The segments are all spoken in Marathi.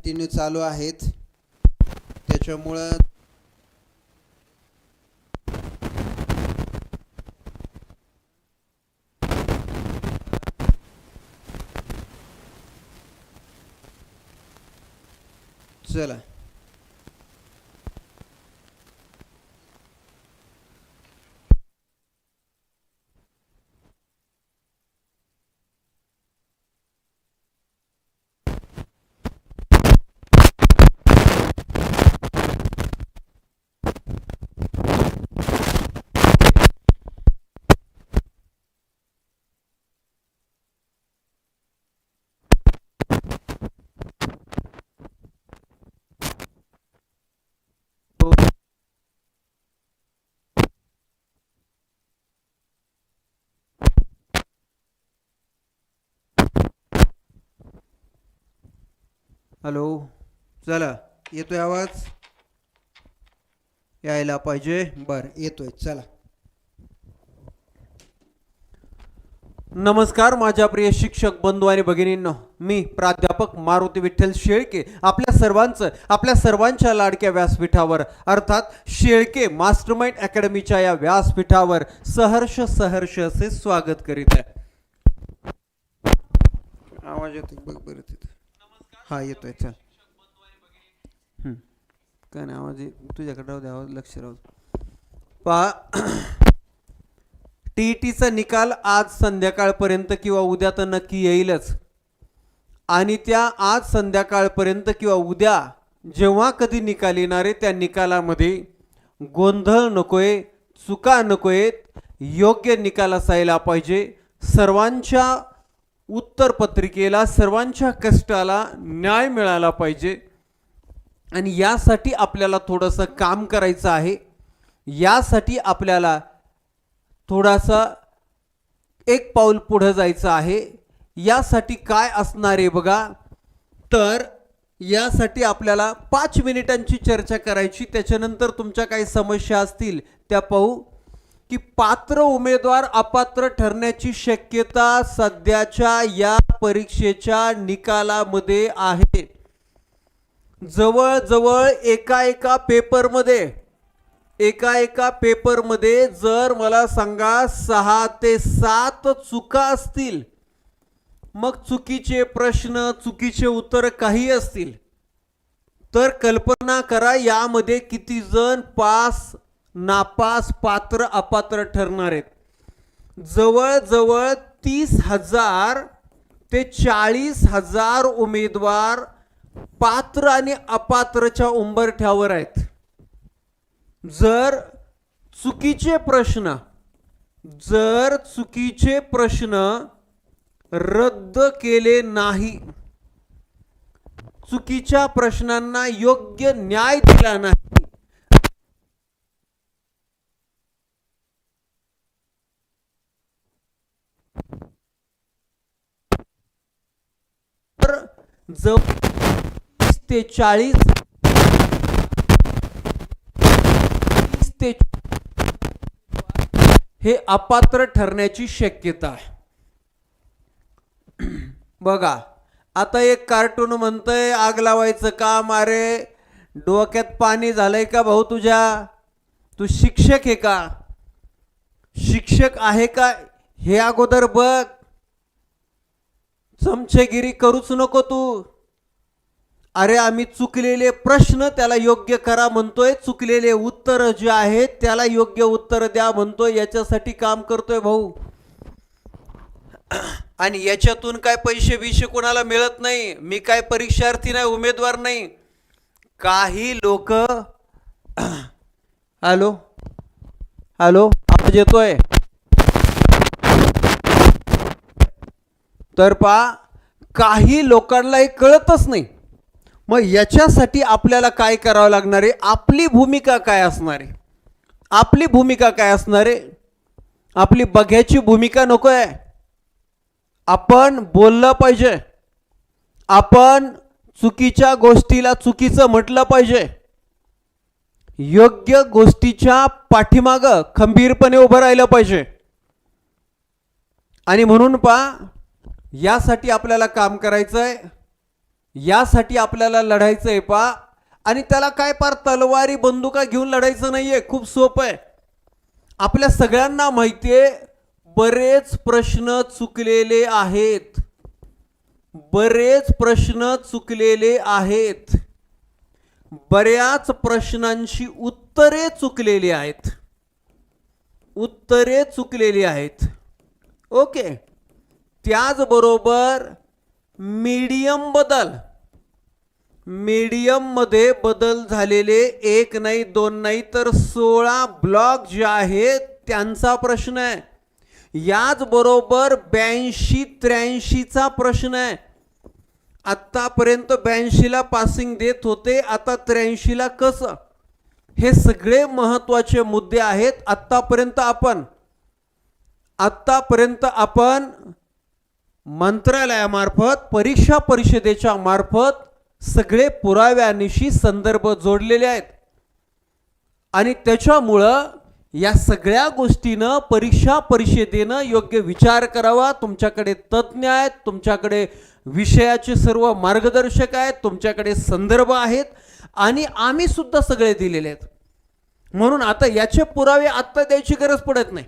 कंटिन्यू चालू आहेत. त्याच्यामुळं चला. हॅलो चला येतोय आवाज? यायला पाहिजे? बर येतोय चला. नमस्कार माझ्या प्रिय शिक्षक बंधू आणि भगिनींनो. मी प्राध्यापक मारुती विठ्ठल शेळके आपल्या सर्वांचं आपल्या सर्वांच्या लाडक्या व्यासपीठावर अर्थात शेळके मास्टरमाइंड अकॅडमीच्या या व्यासपीठावर सहर्ष सहर्ष असे स्वागत करीत आहे. आवाज येतोय बघ बरं तिथं. हा येतोय चल. काय नाही आवाज ये- तुझ्याकडे राहू दे आवाज लक्ष राहू दे. टी टीचा निकाल आज संध्याकाळपर्यंत किंवा उद्या तर नक्की येईलच. आणि त्या आज संध्याकाळपर्यंत किंवा उद्या जेव्हा कधी निकाल येणार आहे त्या निकालामध्ये गोंधळ नकोय चुका नकोयत. योग्य निकाल असायला पाहिजे. सर्वांच्या उत्तरपत्रिकेला सर्वांच्या कष्टाला न्याय मिळाला पाहिजे. आणि यासाठी आपल्याला थोडंसं काम करायचं आहे. यासाठी आपल्याला थोडासा एक पाऊल पुढं जायचं आहे. यासाठी काय असणार आहे बघा. तर यासाठी आपल्याला पाच मिनिटांची चर्चा करायची. त्याच्यानंतर तुमच्या काही समस्या असतील त्या पाहू. की पात्र उमेदवार अपात्र ठरण्याची शक्यता सध्याच्या या परीक्षेच्या निकालामध्ये आहे. जवळजवळ एका एका पेपरमध्ये एका एका पेपरमध्ये जर मला सांगा सहा ते सात चुका असतील मग चुकीचे प्रश्न चुकीचे उत्तर काही असतील? तर कल्पना करा यामध्ये किती जण पास नापास पात्र अपात्र ठरणार आहेत. जवळजवळ तीस हजार ते चाळीस हजार उमेदवार पात्र आणि अपात्रच्या उंबरठ्यावर आहेत. जर चुकीचे प्रश्न जर चुकीचे प्रश्न रद्द केले नाही चुकीच्या प्रश्नांना योग्य न्याय दिला नाही तर जवळ तीस ते चाळीस. तीस ते हे अपात्र ठरण्याची शक्यता आहे. बघा आता एक कार्टून म्हणतंय आग लावायचं काम अरे डोक्यात पाणी झालंय का भाऊ तुझ्या? तू शिक्षक आहे का? शिक्षक आहे का? हे अगोदर बघ. चमचेगिरी करूच नको तू. अरे आम्ही चुकलेले प्रश्न त्याला योग्य करा म्हणतोय. चुकलेले उत्तर जे आहेत त्याला योग्य उत्तर द्या म्हणतोय. याच्यासाठी काम करतोय भाऊ. आणि याच्यातून काय पैसे बिशे कोणाला मिळत नाही? मी काय परीक्षार्थी नाही उमेदवार नाही. काही लोक हॅलो? हॅलो? आवाज येतोय? तर पा काही लोकांना हे कळतच नाही. मग याच्यासाठी आपल्याला काय करावं लागणार आहे? आपली भूमिका काय असणार आहे? आपली भूमिका काय असणार आहे? आपली बघ्याची भूमिका नको आहे. आपण बोललं पाहिजे. आपण चुकीच्या गोष्टीला चुकीचं म्हटलं पाहिजे. योग्य गोष्टीच्या पाठीमागं खंबीरपणे उभं राहिलं पाहिजे. आणि म्हणून पा यासाठी आपल्याला काम करायचं आहे यासाठी आपल्याला लढायचं आहे पा. आणि त्याला काय पार तलवारी बंदुका घेऊन लढायचं नाही आहे खूप सोपं आहे. आपल्या सगळ्यांना माहितीये बरेच प्रश्न चुकलेले आहेत. बरेच प्रश्न चुकलेले आहेत. बऱ्याच प्रश्नांची उत्तरे चुकलेली आहेत. उत्तरे चुकलेली आहेत. ओके. त्याचबरोबर मीडियम बदल. मीडियममध्ये बदल झालेले एक नाही दोन नाही तर सोळा ब्लॉक जे आहेत त्यांचा प्रश्न आहे. याचबरोबर ब्याऐंशी त्र्याऐंशीचा प्रश्न आहे. आत्तापर्यंत ब्याऐंशीला पासिंग देत होते आता त्र्याऐंशीला कसं? हे सगळे महत्त्वाचे मुद्दे आहेत आत्तापर्यंत आपण. आत्तापर्यंत आपण मंत्रालयामार्फत परीक्षा परिषदेच्या मार्फत सगळे पुराव्यानिशी संदर्भ जोडलेले आहेत. आणि त्याच्यामुळं या सगळ्या गोष्टीनं परीक्षा परिषदेनं योग्य विचार करावा. तुमच्याकडे तज्ज्ञ आहेत तुमच्याकडे विषयाचे सर्व मार्गदर्शक आहेत तुमच्याकडे संदर्भ आहेत आणि आम्ही सुद्धा सगळे दिलेले आहेत. म्हणून आता याचे पुरावे आत्ता द्यायची गरज पडत नाही.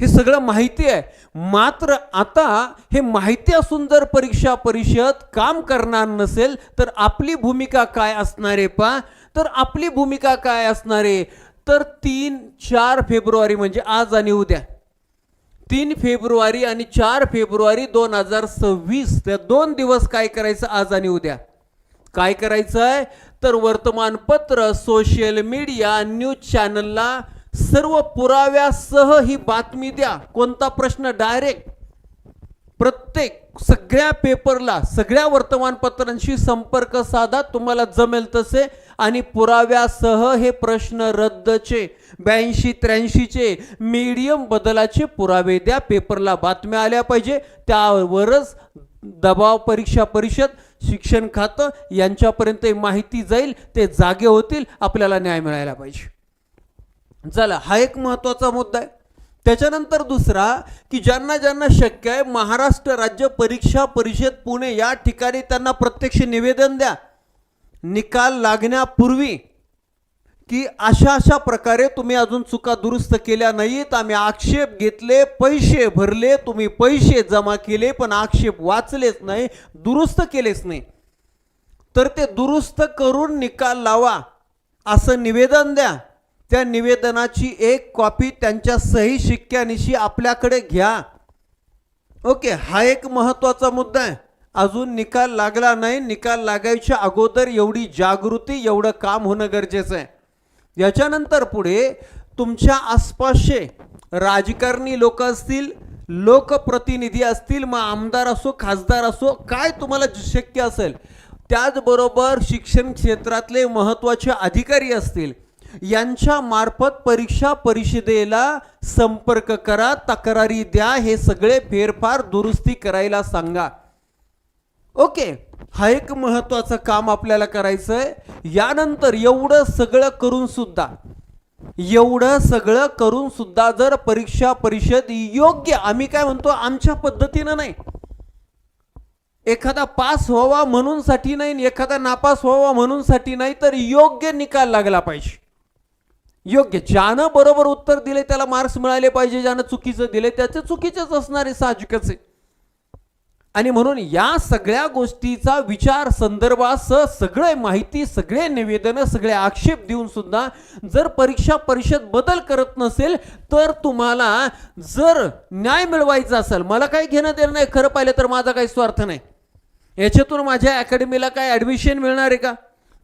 हे सगळं माहिती आहे. मात्र आता हे माहिती असून जर परीक्षा परिषद काम करणार नसेल तर आपली भूमिका काय असणार आहे पा तर आपली भूमिका काय असणार आहे? तर तीन चार फेब्रुवारी म्हणजे आज आणि उद्या. तीन फेब्रुवारी आणि चार फेब्रुवारी दोन हजार सव्वीस त्या दोन दिवस काय करायचं? आज आणि उद्या. काय करायचं आहे तर वर्तमानपत्र सोशल मीडिया न्यूज चॅनलला सर्व पुराव्यासह ही बातमी द्या. कोणता प्रश्न डायरेक्ट प्रत्येक सगळ्या पेपरला सगळ्या वर्तमानपत्रांशी संपर्क साधा तुम्हाला जमेल तसे. आणि पुराव्यासह हे प्रश्न रद्दचे ब्याऐंशी त्र्याऐंशीचे मीडियम बदलाचे पुरावे द्या. पेपरला बातम्या आल्या पाहिजे. त्यावरच दबाव परीक्षा परिषद शिक्षण खातं यांच्यापर्यंत माहिती जाईल. ते जागे होतील. आपल्याला न्याय मिळायला पाहिजे. चला हा एक महत्त्वाचा मुद्दा आहे. त्याच्यानंतर दुसरा की ज्यांना ज्यांना शक्य आहे महाराष्ट्र राज्य परीक्षा परिषद पुणे या ठिकाणी त्यांना प्रत्यक्ष निवेदन द्या. निकाल लागण्यापूर्वी की अशा अशा प्रकारे तुम्ही अजून चुका दुरुस्त केल्या नाहीत. आम्ही आक्षेप घेतले पैसे भरले तुम्ही पैसे जमा केले पण आक्षेप वाचलेच नाही दुरुस्त केलेच नाही. तर ते दुरुस्त करून निकाल लावा असं निवेदन द्या. त्या निवेदनाची एक कॉपी त्यांच्या सही शिक्क्यानिशी आपल्याकडे घ्या. ओके हा एक महत्त्वाचा मुद्दा आहे. अजून निकाल लागला नाही. निकाल लागायच्या अगोदर एवढी जागृती एवढं काम होणं गरजेचं आहे. याच्यानंतर पुढे तुमच्या आसपासचे राजकारणी लोक असतील लोकप्रतिनिधी असतील मग आमदार असो खासदार असो काय तुम्हाला शक्य असेल त्याचबरोबर शिक्षण क्षेत्रातले महत्त्वाचे अधिकारी असतील यांच्या मार्फत परीक्षा परिषदेला संपर्क करा तक्रारी द्या हे सगळे फेरफार दुरुस्ती करायला सांगा. ओके हा एक महत्वाचं काम आपल्याला करायचं आहे यानंतर एवढं सगळं करून सुद्धा एवढं सगळं करून सुद्धा जर परीक्षा परिषद योग्य आम्ही काय म्हणतो आमच्या पद्धतीनं नाही. एखादा पास व्हावा म्हणून साठी नाही एखादा नापास व्हावा म्हणून साठी नाही तर योग्य निकाल लागला पाहिजे. योग्य ज्यानं बरोबर उत्तर दिले त्याला मार्क्स मिळाले पाहिजे. ज्यानं चुकीचं दिले त्याचे चुकीचेच असणारे साहजिकच आहे. आणि म्हणून या सगळ्या गोष्टीचा विचार संदर्भासह सगळे माहिती सगळे निवेदनं सगळे आक्षेप देऊन सुद्धा जर परीक्षा परिषद बदल करत नसेल तर तुम्हाला जर न्याय मिळवायचा असेल मला काही घेणं देणं नाही खरं पाहिलं तर माझा काही स्वार्थ नाही. याच्यातून माझ्या अकॅडमीला काय ॲडमिशन मिळणार आहे का?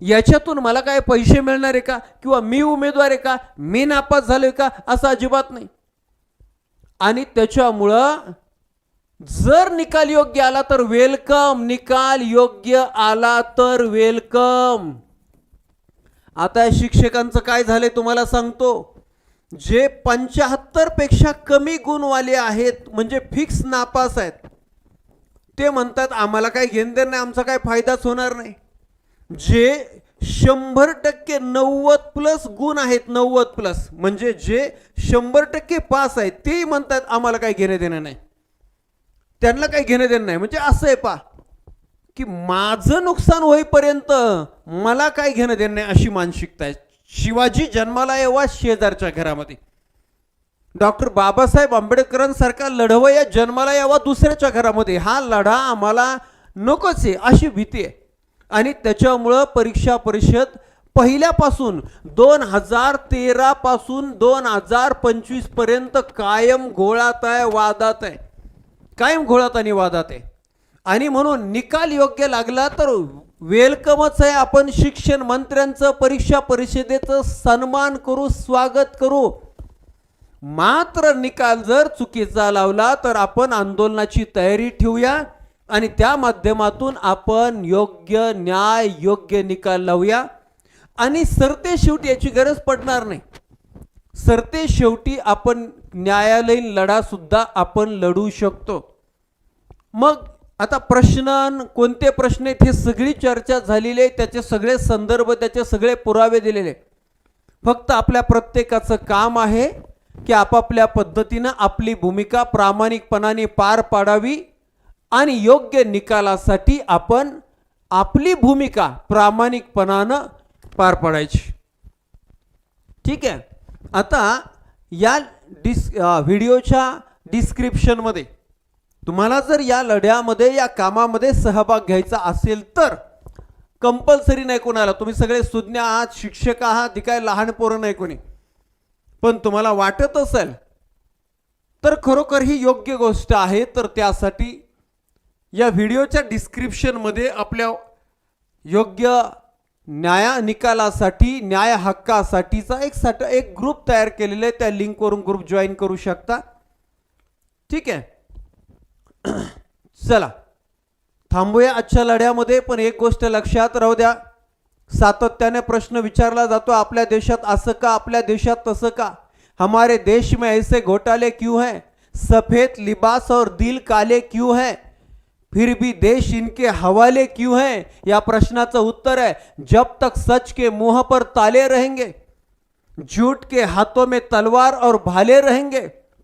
याच्यातून मला काय पैसे मिळणार आहे का? किंवा मी उमेदवार आहे का? मी नापास झालोय का? असं अजिबात नाही. आणि त्याच्यामुळं जर निकाल योग्य आला तर वेलकम निकाल योग्य आला तर वेलकम आता या शिक्षकांचं काय झालंय तुम्हाला सांगतो. जे पंच्याहत्तरपेक्षा कमी गुणवाले आहेत म्हणजे फिक्स नापास आहेत ते म्हणतात आम्हाला काय घेणं देणं नाही आमचा काय फायदाच होणार नाही. जे शंभर टक्के नव्वद प्लस गुण आहेत नव्वद प्लस. म्हणजे जे शंभर टक्के पास आहेत तेही म्हणतात आम्हाला काय घेणं देणं नाही. त्यांना काही घेणं देणं नाही. म्हणजे असं आहे पा की माझं नुकसान होईपर्यंत मला काय घेणं देणं नाही अशी मानसिकता आहे. शिवाजी जन्माला यावा शेजारच्या घरामध्ये. डॉक्टर बाबासाहेब आंबेडकरांसारखा लढवया जन्माला यावा दुसऱ्याच्या घरामध्ये. हा लढा आम्हाला नकोच आहे अशी भीती आहे. आणि त्याच्यामुळं परीक्षा परिषद पहिल्यापासून दोन हजार तेरापासून दोन हजार पंचवीसपर्यंत कायम घोळात आहे वादात आहे. कायम घोळात आणि वादात आहे. आणि म्हणून निकाल योग्य लागला तर वेलकमच आहे. आपण शिक्षण मंत्र्यांचं परीक्षा परिषदेचं सन्मान करू स्वागत करू. मात्र निकाल जर चुकीचा लावला तर आपण आंदोलनाची तयारी ठेवूया. आणि त्या माध्यमातून आपण योग्य न्याय योग्य निकाल लावूया. आणि सरते शेवटी याची गरज पडणार नाही. सरते शेवटी आपण न्यायालयीन लढासुद्धा आपण लढू शकतो. मग आता प्रश्न कोणते प्रश्न आहेत? हे सगळी चर्चा झालेली आहे. त्याचे सगळे संदर्भ त्याचे सगळे पुरावे दिलेले फक्त आपल्या प्रत्येकाचं काम आहे की आपापल्या पद्धतीनं आपली भूमिका प्रामाणिकपणाने पार पाडावी. आणि योग्य निकालासाठी आपण आपली भूमिका प्रामाणिकपणानं पार पाडायची. ठीक आहे? आता या डिस व्हिडिओच्या डिस्क्रिप्शनमध्ये तुम्हाला जर या लढ्यामध्ये या कामामध्ये सहभाग घ्यायचा असेल तर कंपल्सरी नाही कोणाला. तुम्ही सगळे सुज्ञ आहात शिक्षक आहात ती काय लहान पोरं नाही कोणी. पण तुम्हाला वाटत असेल तर खरोखर ही योग्य गोष्ट आहे तर त्यासाठी या व्हिडिओच्या डिस्क्रिप्शनमध्ये आपल्या योग्य न्याय निकालासाठी न्याय हक्कासाठीचा एक साठ एक ग्रुप तयार केलेला आहे. त्या लिंकवरून ग्रुप जॉईन करू शकता. ठीक आहे. चला. थांबूया आजच्या लढ्यामध्ये पण एक गोष्ट लक्षात राहू द्या. सातत्याने प्रश्न विचारला जातो आपल्या देशात असं का आपल्या देशात तसं का? हमारे देश में ऐसे घोटाले क्यों हैं? सफेद लिबास और दिल काले क्यों हैं? फिर भी देश इनके हवाले क्यों हैं? या प्रश्नाचं उत्तर है, जब तक सच के मुँह पर ताले रहेंगे, झूठ के हाथों में तलवार और भाले रहेंगे,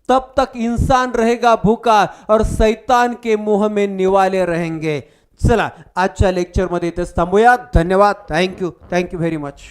तब तक इंसान रहेगा भूखा और सैतान के मुँह में निवाले रहेंगे। चला आजच्या लेक्चरमध्ये इथेच थांबूया धन्यवाद। Thank you thank you very much